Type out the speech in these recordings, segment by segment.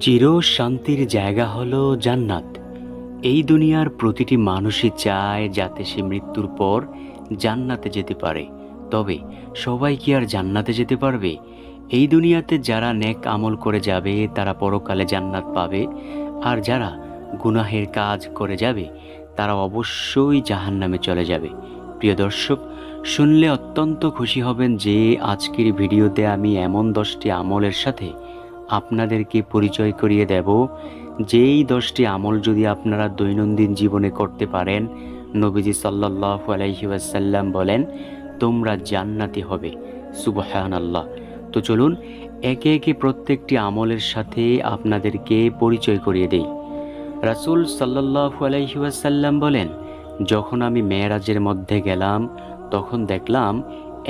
চির শান্তির জায়গা হলো জান্নাত। এই দুনিয়ার প্রতিটি মানুষই চায় যাতে সে মৃত্যুর পর জান্নাতে যেতে পারে। তবে সবাই কি আর জান্নাতে যেতে পারবে? এই দুনিয়াতে যারা নেক আমল করে যাবে, তারা পরকালে জান্নাত পাবে। আর যারা গুনাহের কাজ করে যাবে, তারা অবশ্যই জাহান্নামে চলে যাবে। প্রিয় দর্শক, শুনলে অত্যন্ত খুশি হবেন যে আজকের ভিডিওতে আমি এমন দশটি আমলের সাথে আপনাদেরকে পরিচয় করিয়ে দেব। যেই দশটি আমল যদি আপনারা দৈনন্দিন জীবনে করতে পারেন, নবীজি সাল্লাহ আলাইহি ওয়াসাল্লাম বলেন, তোমরা জান্নাতি হবে। সুবহান আল্লাহ তো চলুন, একে একে প্রত্যেকটি আমলের সাথে আপনাদেরকে পরিচয় করিয়ে দেই। রাসূল সাল্লাহ আলাইহি ওয়াসাল্লাম বলেন, যখন আমি মেয়েরাজের মধ্যে গেলাম, তখন দেখলাম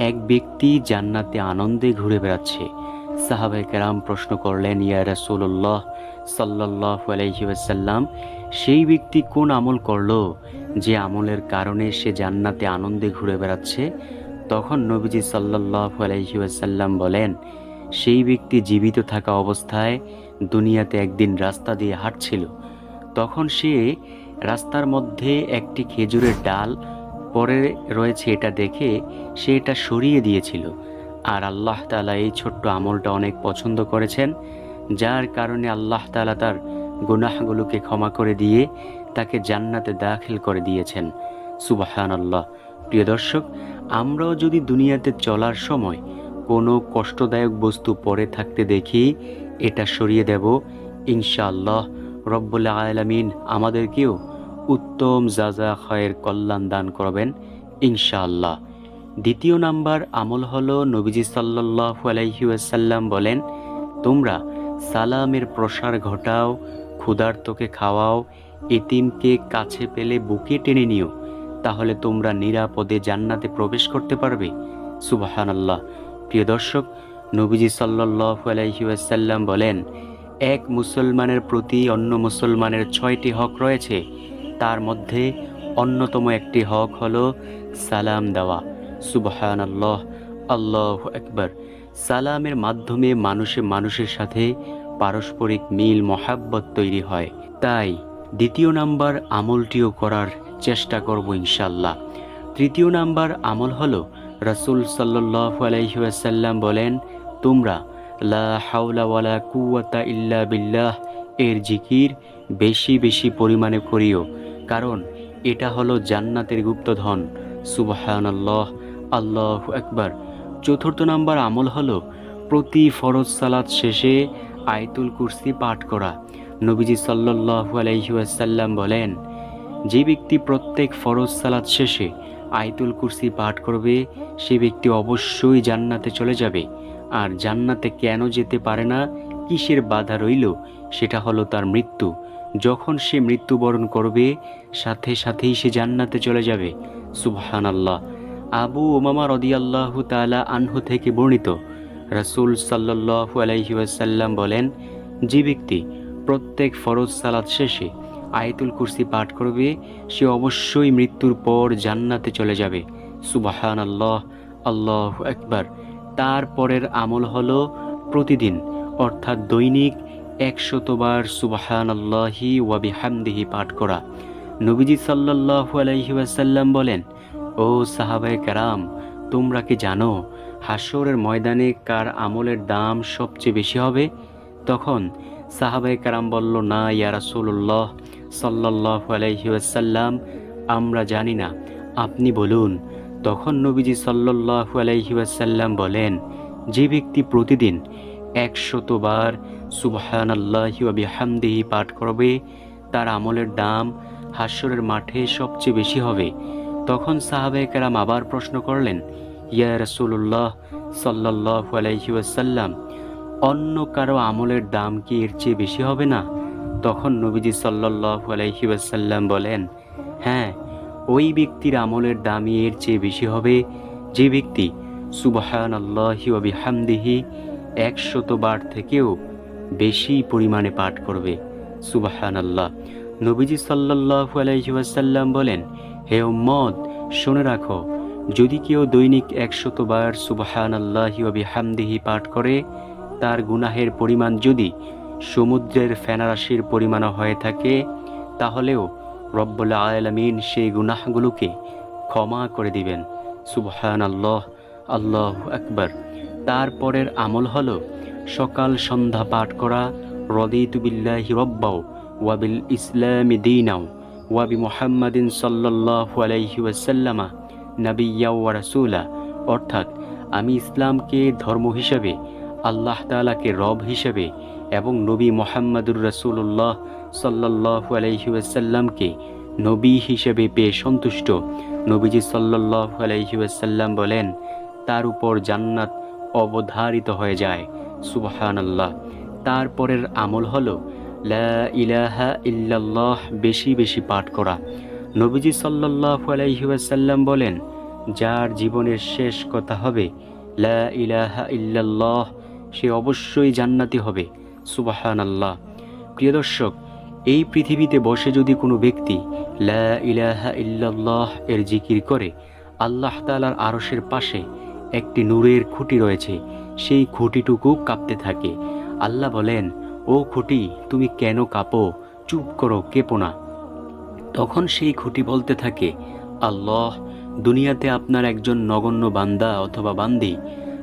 এক ব্যক্তি জান্নাতে আনন্দে ঘুরে বেড়াচ্ছে। সাহাবাই কেরাম প্রশ্ন করলেন, ইয়া রাসূলুল্লাহ সাল্লাহ আলাইহি ওয়াসাল্লাম, সেই ব্যক্তি কোন আমল করল যে আমলের কারণে সে জান্নাতে আনন্দে ঘুরে বেড়াচ্ছে? তখন নবীজি সাল্লাহ আলাইহি ওয়াসাল্লাম বলেন, সেই ব্যক্তি জীবিত থাকা অবস্থায় দুনিয়াতে একদিন রাস্তা দিয়ে হাঁটছিল। তখন সে রাস্তার মধ্যে একটি খেজুরের ডাল পরে রয়েছে, এটা দেখে সে এটা সরিয়ে দিয়েছিল। আর আল্লাহ তালা এই ছোট্ট আমলটা অনেক পছন্দ করেছেন, যার কারণে আল্লাহ তালা তার গুনাহগুলোকে ক্ষমা করে দিয়ে তাকে জান্নাতে দাখিল করে দিয়েছেন। সুবাহান আল্লাহ প্রিয় দর্শক, আমরাও যদি দুনিয়াতে চলার সময় কোনো কষ্টদায়ক বস্তু পরে থাকতে দেখি, এটা সরিয়ে দেব, ইনশাআল্লাহ রব্বুল আলামিন আমাদেরকেও উত্তম যাজা খয়ের কল্যাণ দান করবেন, ইনশাআল্লাহ। দ্বিতীয় নাম্বার আমল হল নবীজি সাল্লাহ আলাইসাল্লাম বলেন, তোমরা সালামের প্রসার ঘটাও, ক্ষুধার্তকে খাওয়াও, এতিমকে কাছে পেলে বুকে টেনে নিও, তাহলে তোমরা নিরাপদে জান্নাতে প্রবেশ করতে পারবে। সুবাহান আল্লাহ প্রিয় দর্শক, নবীজি সাল্লাহ আলাইসাল্লাম বলেন, এক মুসলমানের প্রতি অন্য মুসলমানের ছয়টি হক রয়েছে। তার মধ্যে অন্যতম একটি হক হলো সালাম দেওয়া। সুবহান আল্লাহ আল্লাহ একবার সালামের মাধ্যমে মানুষে মানুষের সাথে পারস্পরিক মিল, মহাব্বত তৈরি হয়। তাই দ্বিতীয় নাম্বার আমলটিও করার চেষ্টা করব ইনশাল্লাহ তৃতীয় নাম্বার আমল হলো, রাসূল সাল্লাহ আলাইসাল্লাম বলেন, তোমরা লা কুওয়াতা ইল্লা বিল্লাহ এর জিকির বেশি বেশি পরিমাণে করিও। কারণ এটা হলো জান্নাতের গুপ্তধন। সুবহান আল্লাহ একবার চতুর্থ নাম্বার আমল হলো প্রতি ফরজ সালাত শেষে আয়তুল কুরসি পাঠ করা। নবীজি সাল্লাহু আলাইসাল্লাম বলেন, যে ব্যক্তি প্রত্যেক ফরজ সালাত শেষে আয়তুল কুরসি পাঠ করবে, সে ব্যক্তি অবশ্যই জান্নাতে চলে যাবে। আর জান্নাতে কেন যেতে পারে না, কিসের বাধা রইল, সেটা হলো তার মৃত্যু। যখন সে মৃত্যুবরণ করবে, সাথে সাথেই সে জান্নাতে চলে যাবে। সুবহান আল্লাহ আবু ওমামা রদিয়াল্লাহু তালা আনহু থেকে বর্ণিত। রাসূল সাল্লাল্লাহু আলাইহি ওয়াসাল্লাম বলেন, যে ব্যক্তি প্রত্যেক ফরজ সালাত শেষে আয়তুল কুরসি পাঠ করবে, সে অবশ্যই মৃত্যুর পর জান্নাতে চলে যাবে। সুবাহান আল্লাহ আল্লাহ একবার তারপরের আমল হল প্রতিদিন, অর্থাৎ দৈনিক একশতবার সুবাহান আল্লাহি ওয়াবি হামদিহি পাঠ করা। নবীজি সাল্লাহু আলাইহি ওয়াসাল্লাম বলেন ও সাহাবায়ে কারাম, তোমরা কি জানো হাসরের ময়দানে কার আমলের দাম সবচেয়ে বেশি হবে? তখন সাহাবায়ে কারাম বলল, না, ইয়া রাসূলুল্লাহ সাল্লাল্লাহু আলাইহি ওয়াসাল্লাম, আমরা জানি না। আপনি বলুন। তখন নবীজি সাল্লাল্লাহু আলাইহি ওয়াসাল্লাম বলেন, যে ব্যক্তি প্রতিদিন একশতবার সুবহান আল্লাহি বিহামদিহি পাঠ করবে, তার আমলের দাম হাস্যরের মাঠে সবচেয়ে বেশি হবে। তখন সাহাবে কেরাম আবার প্রশ্ন করলেন, ইয়া রসুল্লাহ সাল্লাহ আলাইহি ওয়াসাল্লাম, অন্য কারও আমলের দাম কি এর চেয়ে বেশি হবে না? তখন নবীজি সাল্লাহ আলাইহি ওয়াসাল্লাম বলেন হ্যাঁ ওই ব্যক্তির আমলের দামই এর চেয়ে বেশি হবে। যে ব্যক্তি সুবহান আল্লাহি বিহামদিহি একশতবার থেকেও বেশি পরিমাণে পাঠ করবে। সুবাহান আল্লাহ নবীজি সাল্লাহু আলাইসাল্লাম বলেন হে উম্মদ শুনে রাখো, যদি কেউ দৈনিক একশতবার সুবাহান আল্লাহি হামদিহি পাঠ করে, তার গুনাহের পরিমাণ যদি সমুদ্রের ফেনারাশির পরিমাণ হয়ে থাকে, তাহলেও রব্বুল আলমিন সেই গুনাহগুলোকে ক্ষমা করে দিবেন। সুবহান আল্লাহ আল্লাহ আকবর তারপরের আমল হল সকাল সন্ধ্যা পাঠ করা, রদিতু বিল্লাহি রব্বাও ওয়াবিল ইসলামি দিনাও। ওয়াবি মুহাম্মাদিন সাল্লাল্লাহু আলাইহি ওয়াসাল্লামা নাবিয়্যা ওয়া রাসূলা অর্থাৎ আমি ইসলামকে ধর্ম হিসাবে, আল্লাহ তাআলাকে রব হিসেবে এবং নবী মোহাম্মদুর রাসূলুল্লাহ সাল্লাল্লাহু আলাইহি ওয়াসাল্লামকে নবী হিসেবে পেয়ে সন্তুষ্ট, নবীজি সাল্লাল্লাহু আলাইহি ওয়াসাল্লাম বলেন, তার উপর জান্নাত অবধারিত হয়ে যায়। সুবহানাল্লাহ। তারপরের আমল হলো ইলাহা ইল্লাল্লাহ বেশি বেশি পাঠ করা। নবীজি সাল্লাল্লাহু আলাইহি ওয়াসাল্লাম বলেন, যার জীবনের শেষ কথা হবে, লা ইলাহা ইল্লাল্লাহ, সে অবশ্যই জান্নাতি হবে। সুবহানাল্লাহ। প্রিয় দর্শক, এই পৃথিবীতে বসে যদি কোনো ব্যক্তি লা ইলাহা ইল্লাল্লাহ এর জিকির করে, আল্লাহ তাআলার আরশের পাশে একটি নূরের খুঁটি রয়েছে, সেই খুঁটিটুকু কাঁপতে থাকে। আল্লাহ বলেন ও খুঁটি, তুমি কেন কাঁপো? চুপ করো, কেঁপো না। তখন সেই খুঁটি বলতে থাকে, আল্লাহ, দুনিয়াতে আপনার একজন নগণ্য বান্দা অথবা বান্দি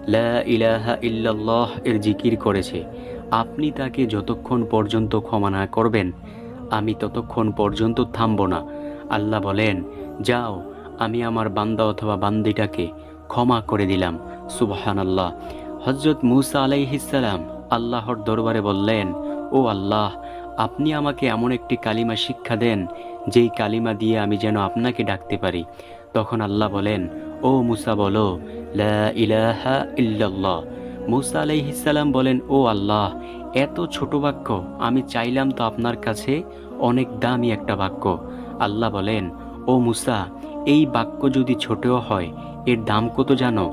লা ইলাহা ইল্লাল্লাহ এর জিকির করেছে। আপনি তাকে যতক্ষণ পর্যন্ত ক্ষমা না করবেন, আমি ততক্ষণ পর্যন্ত থামব না। আল্লাহ বলেন, যাও, আমি আমার বান্দা অথবা বান্দিটাকে ক্ষমা করে দিলাম। সুবহান আল্লাহ হজরত মুসা আলাইহিসাল্লাম আল্লাহর দরবারে বললেন, ও আল্লাহ, আপনি আমাকে এমন একটি কালিমা শিক্ষা দেন, যেই কালিমা দিয়ে আমি যেন আপনাকে ডাকতে পারি। তখন আল্লাহ বলেন, ও মুসা বলো, লা ইলাহা ইল্লাল্লাহ। মুসা আলাইহিসাল্লাম বলেন, ও আল্লাহ, এত ছোট বাক্য, আমি চাইলাম তো আপনার কাছে অনেক দামি একটা বাক্য। আল্লাহ বলেন, ও মুসা, এই বাক্য যদি ছোটও হয়, এর দাম কত জানো?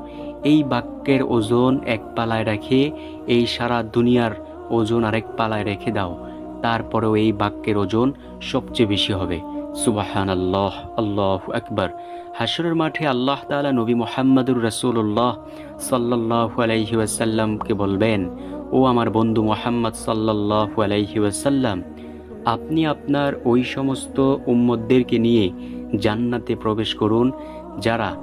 এই বাক্যের ওজন এক পালায় রেখে, এই সারা দুনিয়ার ওজন আরেক পালায় রেখে দাও। তারপরেও এই বাক্যের ওজন সবচেয়ে বেশি হবে। সুবাহান আল্লাহ আল্লাহ আকবর। হাসরের মাঠে আল্লাহ তাআলা নবী মোহাম্মদুর রসুল্লাহ সাল্লাহ আলাইহি ওয়াসাল্লামকে বলবেন, ও আমার বন্ধু মোহাম্মদ সাল্লাহ আলাইহি ওয়াসাল্লাম, আপনি আপনার ওই সমস্ত উম্মতদেরকে নিয়ে জান্নাতে প্রবেশ করুন, যারা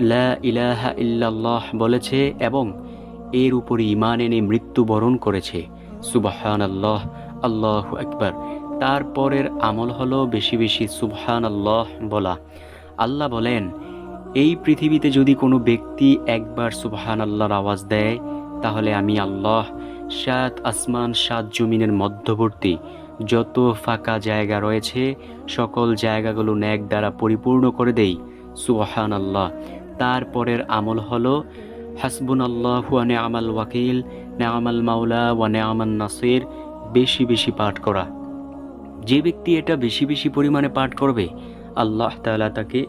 লা ইলাহা ইল্লাল্লাহ বলেছে এবং এর উপর ইমান এনে মৃত্যুবরণ করেছে। সুবাহান আল্লাহ আল্লাহ একবার তারপরের আমল হলো বেশি বেশি সুবহান আল্লাহ বলা। আল্লাহ বলেন, এই পৃথিবীতে যদি কোনো ব্যক্তি একবার সুবহান আল্লাহর আওয়াজ দেয়, তাহলে আমি আল্লাহ, সাত আসমান, সাত জমিনের মধ্যবর্তী, যত ফাঁকা জায়গা রয়েছে, সকল জায়গাগুলো ন্যাক দ্বারা পরিপূর্ণ করে দেই। সুবহান আল্লাহ তারপরের আমল হলো হাসবুন আল্লাহ ওয়ানে আমাল ওয়াকিল নেআমাল মাওলা ওয়ানে আমান নাসির বেশি বেশি পাঠ করা। যে ব্যক্তি এটা বেশি বেশি পরিমাণে পাঠ করবে, আল্লাহ তালা তাকে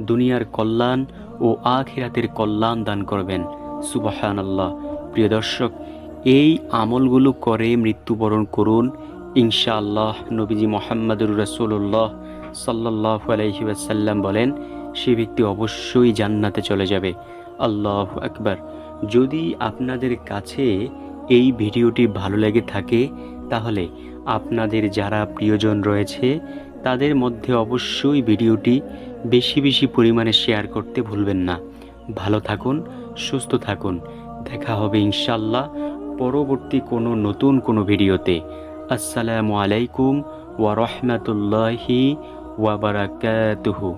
দুনিয়ার কল্যাণ ও আখিরাতের কল্যাণ দান করবেন। সুবাহান আল্লাহ প্রিয় দর্শক, এই আমলগুলো করে মৃত্যুবরণ করুন ইনশাআল্লাহ নবীজি মোহাম্মদুর রসুল্লাহ সাল্লাহ আলহি ওয়াসাল্লাম বলেন সে ব্যক্তি অবশ্যই জান্নাতে চলে যাবে। আল্লাহ আকবার। যদি আপনাদের কাছে এই ভিডিওটি ভালো লেগে থাকে, তাহলে আপনাদের যারা প্রিয়জন রয়েছে, তাদের মধ্যে অবশ্যই ভিডিওটি বেশি বেশি পরিমাণে শেয়ার করতে ভুলবেন না। ভালো থাকুন, সুস্থ থাকুন। দেখা হবে ইনশাল্লাহ পরবর্তী কোনো নতুন কোনো ভিডিওতে। আসসালামু আলাইকুম ওয়া ওয়া বারাকাতুহু।